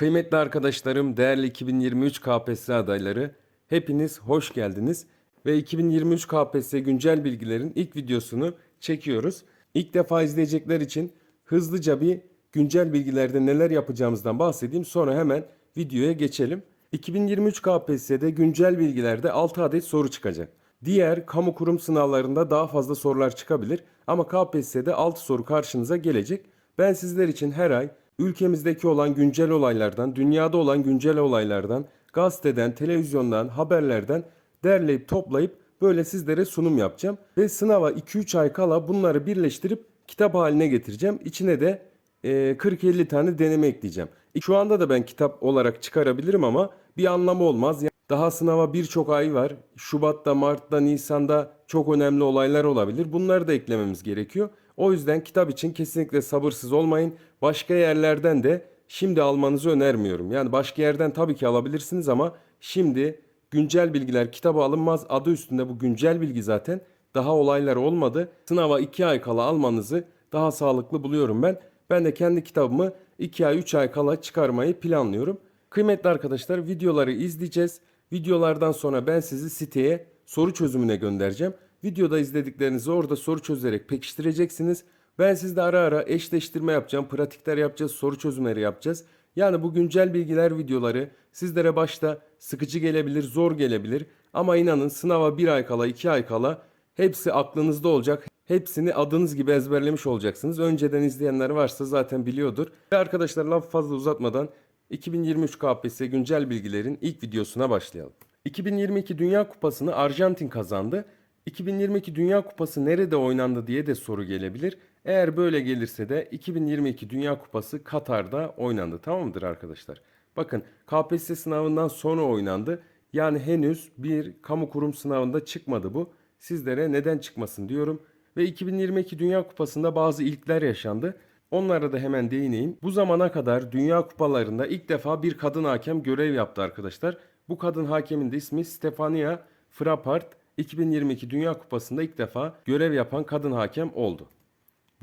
Kıymetli arkadaşlarım, değerli 2023 KPSS adayları, hepiniz hoş geldiniz. Ve 2023 KPSS güncel bilgilerin ilk videosunu çekiyoruz. İlk defa izleyecekler için hızlıca bir güncel bilgilerde neler yapacağımızdan bahsedeyim. Sonra hemen videoya geçelim. 2023 KPSS'de güncel bilgilerde 6 adet soru çıkacak. Diğer kamu kurum sınavlarında daha fazla sorular çıkabilir ama KPSS'de 6 soru karşınıza gelecek. Ben sizler için her ay ülkemizdeki olan güncel olaylardan, dünyada olan güncel olaylardan, gazeteden, televizyondan, haberlerden derleyip toplayıp böyle sizlere sunum yapacağım. Ve sınava 2-3 ay kala bunları birleştirip kitap haline getireceğim. İçine de e, 40-50 tane deneme ekleyeceğim. Şu anda da ben kitap olarak çıkarabilirim ama bir anlamı olmaz. Daha sınava birçok ay var. Şubat'ta, Mart'ta, Nisan'da çok önemli olaylar olabilir. Bunları da eklememiz gerekiyor. O yüzden kitap için kesinlikle sabırsız olmayın. Başka yerlerden de şimdi almanızı önermiyorum. Yani başka yerden tabii ki alabilirsiniz ama şimdi güncel bilgiler kitaba alınmaz. Adı üstünde bu güncel bilgi zaten. Daha olaylar olmadı. Sınava 2 ay kala almanızı daha sağlıklı buluyorum ben. Ben de kendi kitabımı 2 ay 3 ay kala çıkarmayı planlıyorum. Kıymetli arkadaşlar videoları izleyeceğiz. Videolardan sonra ben sizi siteye soru çözümüne göndereceğim. Videoda izlediklerinizi orada soru çözerek pekiştireceksiniz. Ben sizde ara ara eşleştirme yapacağım, pratikler yapacağız, soru çözümleri yapacağız. Yani bu güncel bilgiler videoları sizlere başta sıkıcı gelebilir, zor gelebilir. Ama inanın sınava bir ay kala, iki ay kala hepsi aklınızda olacak. Hepsini adınız gibi ezberlemiş olacaksınız. Önceden izleyenler varsa zaten biliyordur. Ve arkadaşlar laf fazla uzatmadan 2023 KPSS güncel bilgilerin ilk videosuna başlayalım. 2022 Dünya Kupası'nı Arjantin kazandı. 2022 Dünya Kupası nerede oynandı diye de soru gelebilir. Eğer böyle gelirse de 2022 Dünya Kupası Katar'da oynandı. Tamam mıdır arkadaşlar? Bakın KPSS sınavından sonra oynandı. Yani henüz bir kamu kurum sınavında çıkmadı bu. Sizlere neden çıkmasın diyorum. Ve 2022 Dünya Kupası'nda bazı ilkler yaşandı. Onlara da hemen değineyim. Bu zamana kadar Dünya Kupalarında ilk defa bir kadın hakem görev yaptı arkadaşlar. Bu kadın hakemin de ismi Stefania Frappart. 2022 Dünya Kupası'nda ilk defa görev yapan kadın hakem oldu.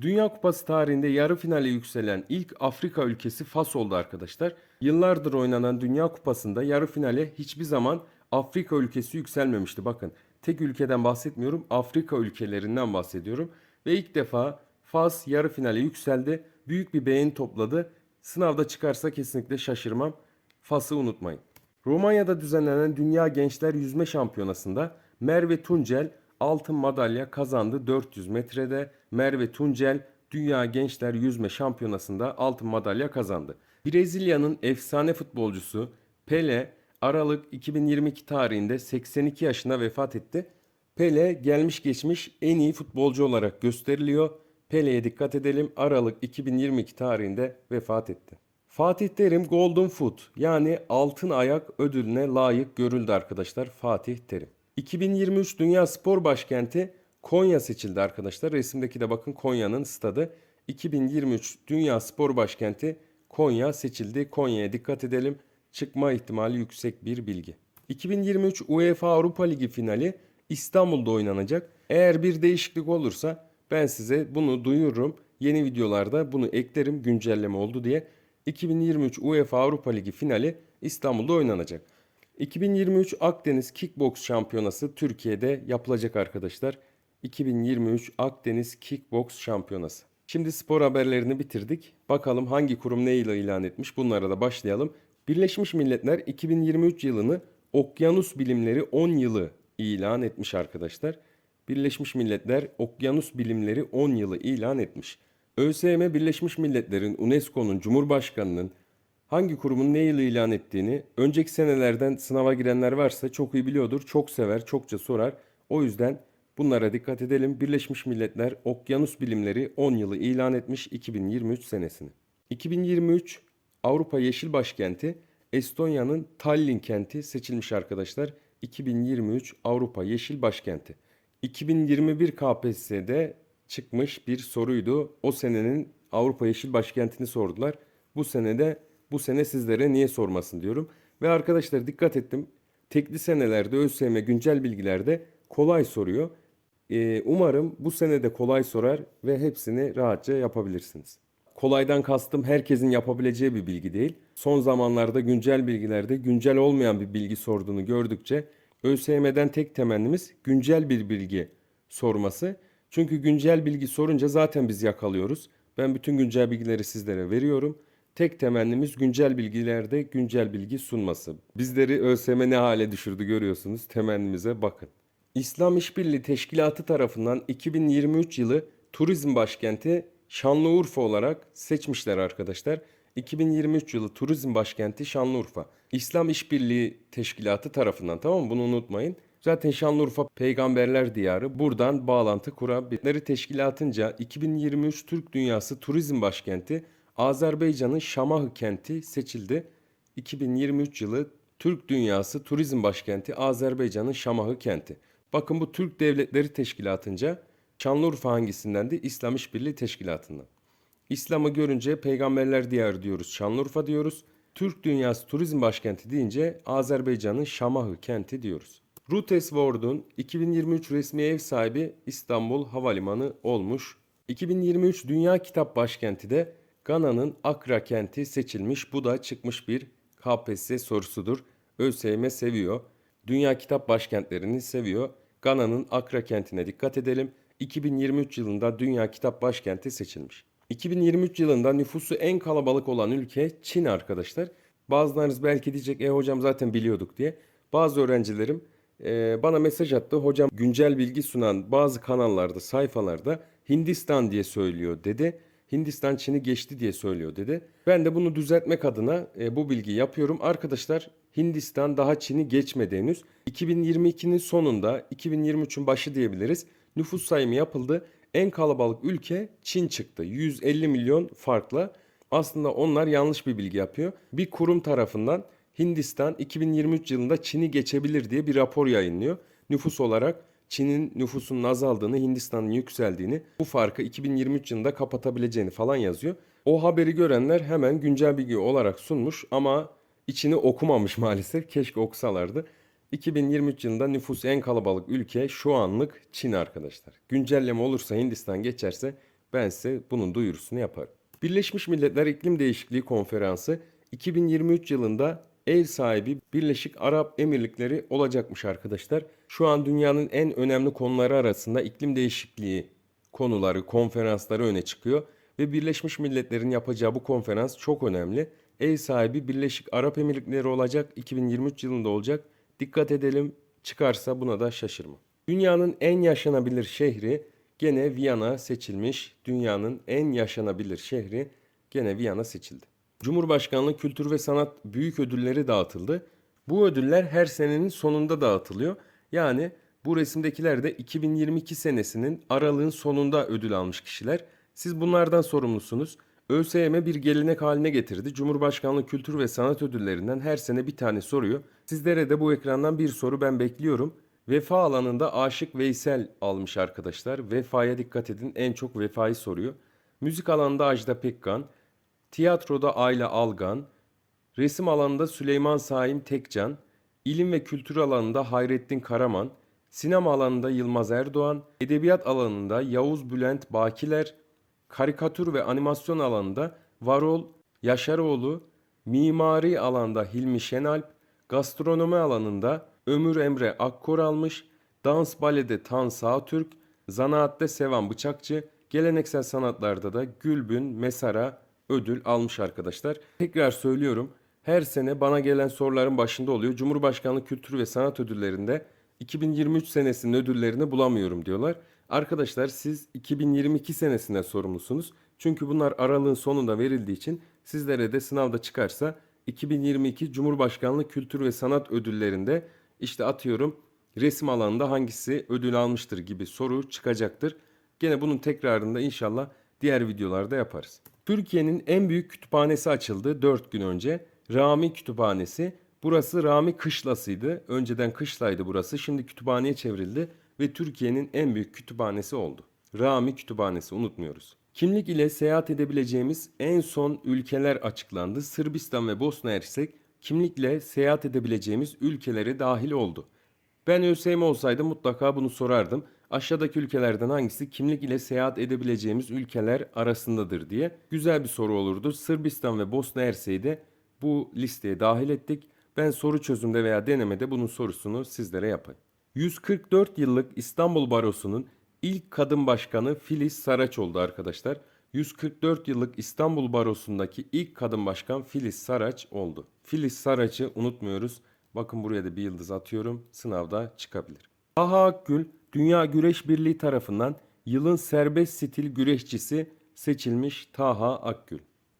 Dünya Kupası tarihinde yarı finale yükselen ilk Afrika ülkesi Fas oldu arkadaşlar. Yıllardır oynanan Dünya Kupası'nda yarı finale hiçbir zaman Afrika ülkesi yükselmemişti. Bakın tek ülkeden bahsetmiyorum Afrika ülkelerinden bahsediyorum. Ve ilk defa Fas yarı finale yükseldi. Büyük bir beğeni topladı. Sınavda çıkarsa kesinlikle şaşırmam. Fas'ı unutmayın. Romanya'da düzenlenen Dünya Gençler Yüzme Şampiyonası'nda Merve Tuncel altın madalya kazandı 400 metrede. Merve Tuncel Dünya Gençler Yüzme Şampiyonası'nda altın madalya kazandı. Brezilya'nın efsane futbolcusu Pele Aralık 2022 tarihinde 82 yaşında vefat etti. Pele gelmiş geçmiş en iyi futbolcu olarak gösteriliyor. Pele'ye dikkat edelim. Aralık 2022 tarihinde vefat etti. Fatih Terim Golden Foot yani altın ayak ödülüne layık görüldü arkadaşlar Fatih Terim. 2023 Dünya Spor Başkenti Konya seçildi arkadaşlar. Resimdeki de bakın Konya'nın stadı. 2023 Dünya Spor Başkenti Konya seçildi. Konya'ya dikkat edelim. Çıkma ihtimali yüksek bir bilgi. 2023 UEFA Avrupa Ligi finali İstanbul'da oynanacak. Eğer bir değişiklik olursa ben size bunu duyururum. Yeni videolarda bunu eklerim güncelleme oldu diye. 2023 UEFA Avrupa Ligi finali İstanbul'da oynanacak. 2023 Akdeniz Kickbox Şampiyonası Türkiye'de yapılacak arkadaşlar. 2023 Akdeniz Kickbox Şampiyonası. Şimdi spor haberlerini bitirdik. Bakalım hangi kurum ne ile ilan etmiş bunlara da başlayalım. Birleşmiş Milletler 2023 yılını Okyanus Bilimleri 10 yılı ilan etmiş arkadaşlar. Birleşmiş Milletler Okyanus Bilimleri 10 yılı ilan etmiş. ÖSYM Birleşmiş Milletler'in UNESCO'nun Cumhurbaşkanı'nın hangi kurumun ne yılı ilan ettiğini önceki senelerden sınava girenler varsa çok iyi biliyordur. Çok sever, çokça sorar. O yüzden bunlara dikkat edelim. Birleşmiş Milletler Okyanus Bilimleri 10 yılı ilan etmiş 2023 senesini. 2023 Avrupa Yeşil Başkenti Estonya'nın Tallinn kenti seçilmiş arkadaşlar. 2023 Avrupa Yeşil Başkenti. 2021 KPSS'de çıkmış bir soruydu. O senenin Avrupa Yeşil Başkentini sordular. Bu senede bu sene sizlere niye sormasın diyorum. Ve arkadaşlar dikkat ettim. Tekli senelerde ÖSYM güncel bilgilerde kolay soruyor. Ee, umarım bu sene de kolay sorar ve hepsini rahatça yapabilirsiniz. Kolaydan kastım herkesin yapabileceği bir bilgi değil. Son zamanlarda güncel bilgilerde güncel olmayan bir bilgi sorduğunu gördükçe ÖSYM'den tek temennimiz güncel bir bilgi sorması. Çünkü güncel bilgi sorunca zaten biz yakalıyoruz. Ben bütün güncel bilgileri sizlere veriyorum. Tek temennimiz güncel bilgilerde güncel bilgi sunması. Bizleri ÖSYM ne hale düşürdü görüyorsunuz. Temennimize bakın. İslam İşbirliği Teşkilatı tarafından 2023 yılı turizm başkenti Şanlıurfa olarak seçmişler arkadaşlar. 2023 yılı turizm başkenti Şanlıurfa. İslam İşbirliği Teşkilatı tarafından tamam mı? Bunu unutmayın. Zaten Şanlıurfa peygamberler diyarı. Buradan bağlantı kurabilirleri teşkilatınca 2023 Türk Dünyası Turizm Başkenti Azerbaycan'ın Şamahı kenti seçildi. 2023 yılı Türk Dünyası Turizm Başkenti Azerbaycan'ın Şamahı kenti. Bakın bu Türk Devletleri Teşkilatı'nca Şanlıurfa hangisinden de İslam İşbirliği Teşkilatı'ndan. İslam'ı görünce peygamberler diyarı diyoruz, Şanlıurfa diyoruz. Türk Dünyası Turizm Başkenti deyince Azerbaycan'ın Şamahı kenti diyoruz. Rutes World'un 2023 resmi ev sahibi İstanbul Havalimanı olmuş. 2023 Dünya Kitap Başkenti de Gana'nın Akra kenti seçilmiş. Bu da çıkmış bir KPSS sorusudur. ÖSYM seviyor. Dünya Kitap Başkentlerini seviyor. Gana'nın Akra kentine dikkat edelim. 2023 yılında Dünya Kitap Başkenti seçilmiş. 2023 yılında nüfusu en kalabalık olan ülke Çin arkadaşlar. Bazılarınız belki diyecek e hocam zaten biliyorduk diye. Bazı öğrencilerim e, bana mesaj attı. Hocam güncel bilgi sunan bazı kanallarda, sayfalarda Hindistan diye söylüyor dedi. Hindistan Çin'i geçti diye söylüyor dedi. Ben de bunu düzeltmek adına e, bu bilgiyi yapıyorum. Arkadaşlar Hindistan daha Çin'i geçmedi henüz. 2022'nin sonunda 2023'ün başı diyebiliriz. Nüfus sayımı yapıldı. En kalabalık ülke Çin çıktı. 150 milyon farkla. Aslında onlar yanlış bir bilgi yapıyor. Bir kurum tarafından Hindistan 2023 yılında Çin'i geçebilir diye bir rapor yayınlıyor. Nüfus olarak Çin'in nüfusunun azaldığını, Hindistan'ın yükseldiğini, bu farkı 2023 yılında kapatabileceğini falan yazıyor. O haberi görenler hemen güncel bilgi olarak sunmuş ama içini okumamış maalesef. Keşke okusalardı. 2023 yılında nüfusu en kalabalık ülke şu anlık Çin arkadaşlar. Güncelleme olursa Hindistan geçerse ben size bunun duyurusunu yaparım. Birleşmiş Milletler İklim Değişikliği Konferansı 2023 yılında ev sahibi Birleşik Arap Emirlikleri olacakmış arkadaşlar. Şu an dünyanın en önemli konuları arasında iklim değişikliği konuları, konferansları öne çıkıyor ve Birleşmiş Milletler'in yapacağı bu konferans çok önemli. Ev sahibi Birleşik Arap Emirlikleri olacak, 2023 yılında olacak. Dikkat edelim, çıkarsa buna da şaşırma. Dünyanın en yaşanabilir şehri gene Viyana seçilmiş. Dünyanın en yaşanabilir şehri gene Viyana seçildi. Cumhurbaşkanlığı Kültür ve Sanat Büyük Ödülleri dağıtıldı. Bu ödüller her senenin sonunda dağıtılıyor. Yani bu resimdekiler de 2022 senesinin aralığın sonunda ödül almış kişiler. Siz bunlardan sorumlusunuz. ÖSYM bir gelenek haline getirdi. Cumhurbaşkanlığı Kültür ve Sanat Ödüllerinden her sene bir tane soruyor. Sizlere de bu ekrandan bir soru ben bekliyorum. Vefa alanında Aşık Veysel almış arkadaşlar. Vefaya dikkat edin en çok vefayı soruyor. Müzik alanında Ajda Pekkan, tiyatroda Ayla Algan, resim alanında Süleyman Saim Tekcan, ilim ve kültür alanında Hayrettin Karaman, sinema alanında Yılmaz Erdoğan, edebiyat alanında Yavuz Bülent Bakiler, karikatür ve animasyon alanında Varol Yaşaroğlu, mimari alanda Hilmi Şenalp, gastronomi alanında Ömür Emre Akkor almış, dans balede Tan Sağtürk, zanaatte Sevan Bıçakçı, geleneksel sanatlarda da Gülbün Mesara ödül almış arkadaşlar. Tekrar söylüyorum. Her sene bana gelen soruların başında oluyor. Cumhurbaşkanlığı Kültür ve Sanat Ödülleri'nde 2023 senesinin ödüllerini bulamıyorum diyorlar. Arkadaşlar siz 2022 senesinde sorumlusunuz. Çünkü bunlar aralığın sonunda verildiği için sizlere de sınavda çıkarsa 2022 Cumhurbaşkanlığı Kültür ve Sanat Ödülleri'nde işte atıyorum resim alanında hangisi ödül almıştır gibi soru çıkacaktır. Gene bunun tekrarında inşallah diğer videolarda yaparız. Türkiye'nin en büyük kütüphanesi açıldı 4 gün önce. Rami Kütüphanesi. Burası Rami Kışlası'ydı. Önceden kışlaydı burası. Şimdi kütüphaneye çevrildi ve Türkiye'nin en büyük kütüphanesi oldu. Rami Kütüphanesi unutmuyoruz. Kimlik ile seyahat edebileceğimiz en son ülkeler açıklandı. Sırbistan ve Bosna Hersek kimlikle seyahat edebileceğimiz ülkelere dahil oldu. Ben ÖSYM olsaydım mutlaka bunu sorardım. Aşağıdaki ülkelerden hangisi kimlik ile seyahat edebileceğimiz ülkeler arasındadır diye güzel bir soru olurdu. Sırbistan ve Bosna Hersek'i de bu listeye dahil ettik. Ben soru çözümde veya denemede bunun sorusunu sizlere yapayım. 144 yıllık İstanbul Barosu'nun ilk kadın başkanı Filiz Saraç oldu arkadaşlar. 144 yıllık İstanbul Barosu'ndaki ilk kadın başkan Filiz Saraç oldu. Filiz Saraç'ı unutmuyoruz. Bakın buraya da bir yıldız atıyorum. Sınavda çıkabilir. Taha Akgül Dünya Güreş Birliği tarafından yılın serbest stil güreşçisi seçilmiş Taha Akgül.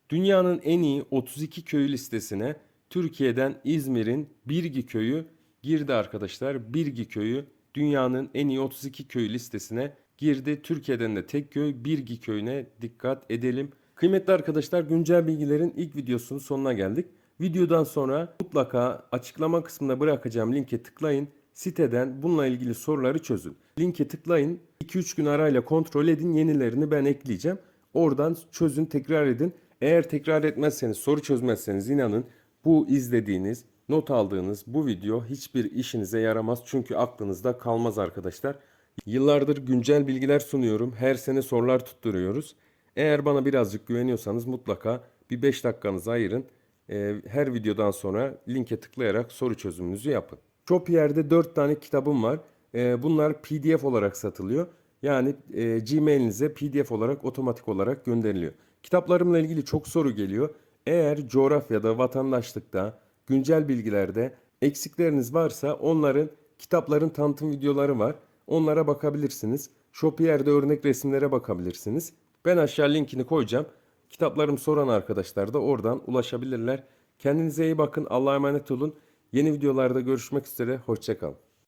Dünyanın en iyi 32 köyü listesine Türkiye'den İzmir'in Birgi köyü girdi arkadaşlar. Birgi köyü dünyanın en iyi 32 köyü listesine girdi. Türkiye'den de tek köy Birgi köyüne dikkat edelim. Kıymetli arkadaşlar güncel bilgilerin ilk videosunun sonuna geldik. Videodan sonra mutlaka açıklama kısmına bırakacağım linke tıklayın. Siteden bununla ilgili soruları çözün. Linke tıklayın. 2-3 gün arayla kontrol edin. Yenilerini ben ekleyeceğim. Oradan çözün, tekrar edin. Eğer tekrar etmezseniz, soru çözmezseniz inanın bu izlediğiniz, not aldığınız bu video hiçbir işinize yaramaz. Çünkü aklınızda kalmaz arkadaşlar. Yıllardır güncel bilgiler sunuyorum. Her sene sorular tutturuyoruz. Eğer bana birazcık güveniyorsanız mutlaka bir 5 dakikanızı ayırın. Ee, her videodan sonra linke tıklayarak soru çözümünüzü yapın. Shopier'de 4 tane kitabım var. Ee, bunlar PDF olarak satılıyor. Yani e, Gmail'inize PDF olarak otomatik olarak gönderiliyor. Kitaplarımla ilgili çok soru geliyor. Eğer coğrafyada, vatandaşlıkta, güncel bilgilerde eksikleriniz varsa onların kitapların tanıtım videoları var. Onlara bakabilirsiniz. Shopier'de örnek resimlere bakabilirsiniz. Ben aşağı linkini koyacağım. Kitaplarım soran arkadaşlar da oradan ulaşabilirler. Kendinize iyi bakın. Allah'a emanet olun. Yeni videolarda görüşmek üzere. Hoşçakalın.